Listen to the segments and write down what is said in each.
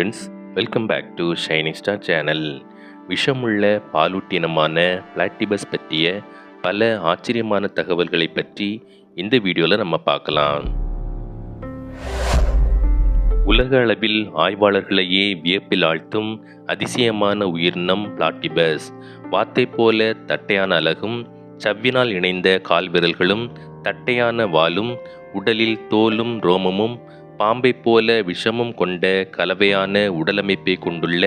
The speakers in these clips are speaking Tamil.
Friends welcome back to shining star channel விஷமுள்ள பாலூட்டினமான பிளாட்டிபஸ் பற்றிய பல ஆச்சரியமான தகவல்களை பற்றி இந்த வீடியோவில் நம்ம பார்க்கலாம். உலக அளவில் ஆய்வாளர்களையே வியப்பில் ஆழ்த்தும் அதிசயமான உயிரினம் பிளாட்டிபஸ் வார்த்தை போல தட்டையான அழகும் சவ்வினால் இணைந்த கால்விரல்களும் தட்டையான வாலும் உடலில் தோலும் ரோமமும் பாம்பைப் போல விஷமும் கொண்ட கலவையான உடலமைப்பை கொண்டுள்ள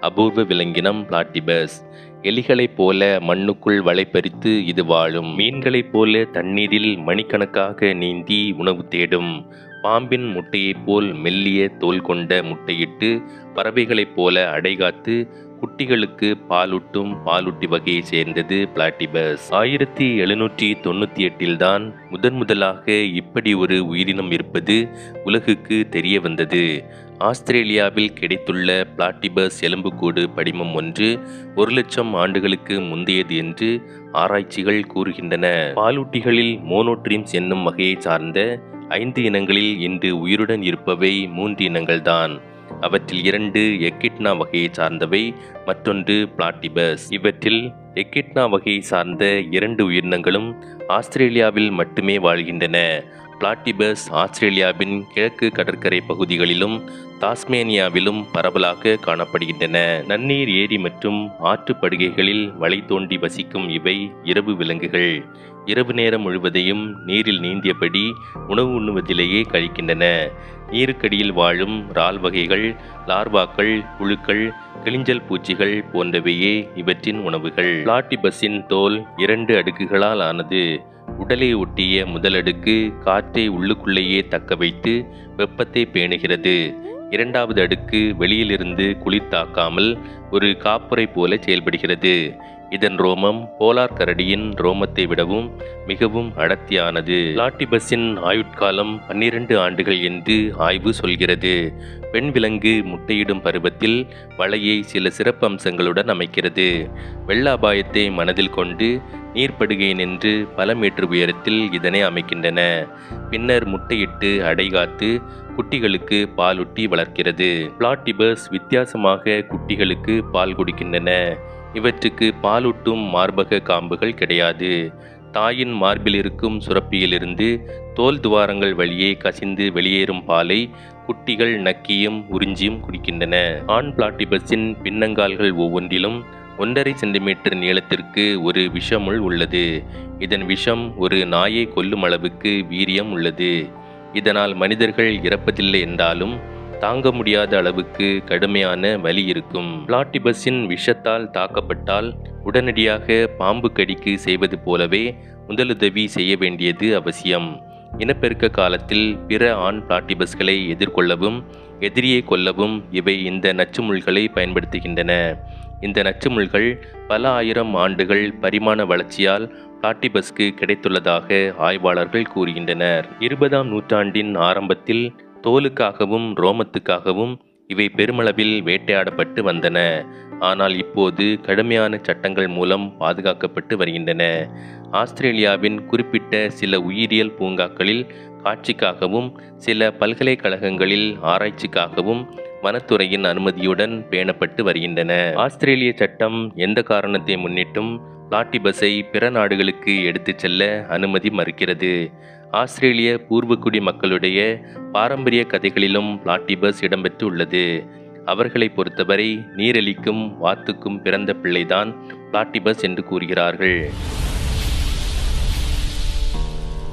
அபூர்வ விலங்கினம் பிளாட்டிபஸ். எலிகளைப் போல மண்ணுக்குள் வலைப்பறித்து இது வாழும். மீன்களைப் போல தண்ணீரில் மணிக்கணக்காக நீந்தி உணவு தேடும். பாம்பின் முட்டையைப் போல் மெல்லிய தோல் கொண்ட முட்டையிட்டு பறவைகளைப் போல அடைகாத்து குட்டிகளுக்கு பாலூட்டும் பாலூட்டி வகையைச் சேர்ந்தது பிளாட்டிபஸ். ஆயிரத்தி எழுநூற்றி தொண்ணூற்றி எட்டில்தான் முதன் முதலாக இப்படி ஒரு உயிரினம் இருப்பது உலகுக்கு தெரிய வந்தது. ஆஸ்திரேலியாவில் கிடைத்துள்ள பிளாட்டிபஸ் எலும்புக்கூடு படிமம் ஒன்று ஒரு லட்சம் ஆண்டுகளுக்கு முந்தையது என்று ஆராய்ச்சிகள் கூறுகின்றன. பாலூட்டிகளில் மோனோட்ரீம்ஸ் என்னும் வகையை சார்ந்த ஐந்து இனங்களில் இன்று உயிருடன் இருப்பவை மூன்று இனங்கள்தான். அவற்றில் இரண்டு எக்கிட்னா வகையை சார்ந்தவை மற்றொன்று பிளாட்டிபஸ். இவற்றில் எக்கிட்னா வகையை சார்ந்த இரண்டு உயிரினங்களும் ஆஸ்திரேலியாவில் மட்டுமே வாழ்கின்றன. பிளாட்டிபஸ் ஆஸ்திரேலியாவின் கிழக்கு கடற்கரை பகுதிகளிலும் தாஸ்மேனியாவிலும் பரவலாக காணப்படுகின்றன. நன்னீர் ஏரி மற்றும் ஆற்றுப்படுகைகளில் வலை தோண்டி வசிக்கும் இவை இரவு விலங்குகள். இரவு நேரம் முழுவதையும் நீரில் நீந்தியபடி உணவு உண்ணுவதிலேயே கழிக்கின்றன. நீருக்கடியில் வாழும் இறால் வகைகள் லார்வாக்கள் புழுக்கள் கிளிஞ்சல் பூச்சிகள் போன்றவையே இவற்றின் உணவுகள். பிளாட்டிபஸின் தோல் இரண்டு அடுக்குகளால் ஆனது. உடலை ஒட்டிய முதல் அடுக்கு காற்றை உள்ளுக்குள்ளேயே தக்க வைத்து வெப்பத்தை பேணுகிறது. இரண்டாவது அடுக்கு வெளியிலிருந்து குளிர் தாக்காமல் ஒரு காப்புரை போல செயல்படுகிறது. இதன் ரோமம் போலார் கரடியின் ரோமத்தை விடவும் மிகவும் அடர்த்தியானது. லாட்டிபஸின் ஆயுட்காலம் பன்னிரண்டு ஆண்டுகள் என்று ஆய்வு சொல்கிறது. பெண் விலங்கு முட்டையிடும் பருவத்தில் வலையை சில சிறப்பு அம்சங்களுடன் அமைக்கிறது. வெள்ள அபாயத்தை மனதில் கொண்டு நீர்ப்படுகை நின்று பல மீட்டர் உயரத்தில் இதனை அமைக்கின்றன. பின்னர் முட்டையிட்டு அடைகாத்து குட்டிகளுக்கு பாலூட்டி வளர்க்கிறது. பிளாட்டிபஸ் வித்தியாசமாக குட்டிகளுக்கு பால் கொடுக்கின்றன. இவற்றுக்கு பாலூட்டும் மார்பக காம்புகள் கிடையாது. தாயின் மார்பில் இருக்கும் சுரப்பியிலிருந்து தோல் துவாரங்கள் வழியே கசிந்து வெளியேறும் பாலை குட்டிகள் நக்கியும் உறிஞ்சியும் குடிக்கின்றன. ஆண் பிளாட்டிபஸின் பின்னங்கால்கள் ஒவ்வொன்றிலும் ஒன்றரை சென்டிமீட்டர் நீளத்திற்கு ஒரு விஷமுள் உள்ளது. இதன் விஷம் ஒரு நாயை கொல்லும் அளவுக்கு வீரியம் உள்ளது. இதனால் மனிதர்கள் இறப்பதில்லை என்றாலும் தாங்க முடியாத அளவுக்கு கடுமையான வலி இருக்கும். பிளாட்டிபஸின் விஷத்தால் தாக்கப்பட்டால் உடனடியாக பாம்பு கடிக்கு செய்வது போலவே முதலுதவி செய்ய வேண்டியது அவசியம். இனப்பெருக்க காலத்தில் பிற ஆண் பிளாட்டிபஸ்களை எதிர்கொள்ளவும் எதிரியை கொல்லவும் இவை இந்த நச்சுமுள்களை பயன்படுத்துகின்றன. இந்த நச்சுமுள்கள் பல ஆயிரம் ஆண்டுகள் பரிமாண வளர்ச்சியால் பிளாட்டிபஸ்க்கு கிடைத்துள்ளதாக ஆய்வாளர்கள் கூறுகின்றனர். இருபதாம் நூற்றாண்டின் ஆரம்பத்தில் தோலுக்காகவும் ரோமத்துக்காகவும் இவை பெருமளவில் வேட்டையாடப்பட்டு வந்தன. ஆனால் இப்போது கடுமையான சட்டங்கள் மூலம் பாதுகாக்கப்பட்டு வருகின்றன. ஆஸ்திரேலியாவின் குறிப்பிட்ட சில உயிரியல் பூங்காக்களில் காட்சிக்காகவும் சில பல்கலைக்கழகங்களில் ஆராய்ச்சிக்காகவும் வனத்துறையின் அனுமதியுடன் பேணப்பட்டு வருகின்றன. ஆஸ்திரேலிய சட்டம் எந்த காரணத்தை முன்னிட்டும் பிளாட்டிபஸை பிற நாடுகளுக்கு எடுத்துச் செல்ல அனுமதி மறுக்கிறது. ஆஸ்திரேலிய பூர்வக்குடி மக்களுடைய பாரம்பரிய கதைகளிலும் பிளாட்டிபஸ் இடம்பெற்று உள்ளது அவர்களை பொறுத்தவரை நீரழிக்கும் வாத்துக்கும் பிறந்த பிள்ளைதான் பிளாட்டிபஸ் என்று கூறுகிறார்கள்.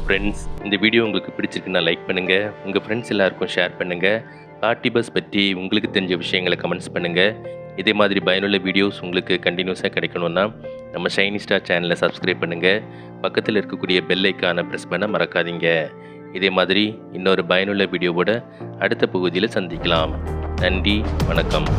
ஃப்ரெண்ட்ஸ் இந்த வீடியோ உங்களுக்கு பிடிச்சிருக்குன்னா லைக் பண்ணுங்கள் உங்கள் ஃப்ரெண்ட்ஸ் எல்லாருக்கும் ஷேர் பண்ணுங்கள் பிளாட்டிபஸ் பற்றி உங்களுக்கு தெரிஞ்ச விஷயங்களை கமெண்ட்ஸ் பண்ணுங்கள் இதே மாதிரி பயனுள்ள வீடியோஸ் உங்களுக்கு கண்டினியூஸாக கிடைக்கணும்னா நம்ம ஷைனி ஸ்டார் சேனலை சப்ஸ்கிரைப் பண்ணுங்கள் பக்கத்தில் இருக்கக்கூடிய பெல் ஐக்கானை ப்ரெஸ் பண்ண மறக்காதீங்க. இதே மாதிரி இன்னொரு பயனுள்ள வீடியோவோட அடுத்த பகுதியில் சந்திக்கலாம். நன்றி வணக்கம்.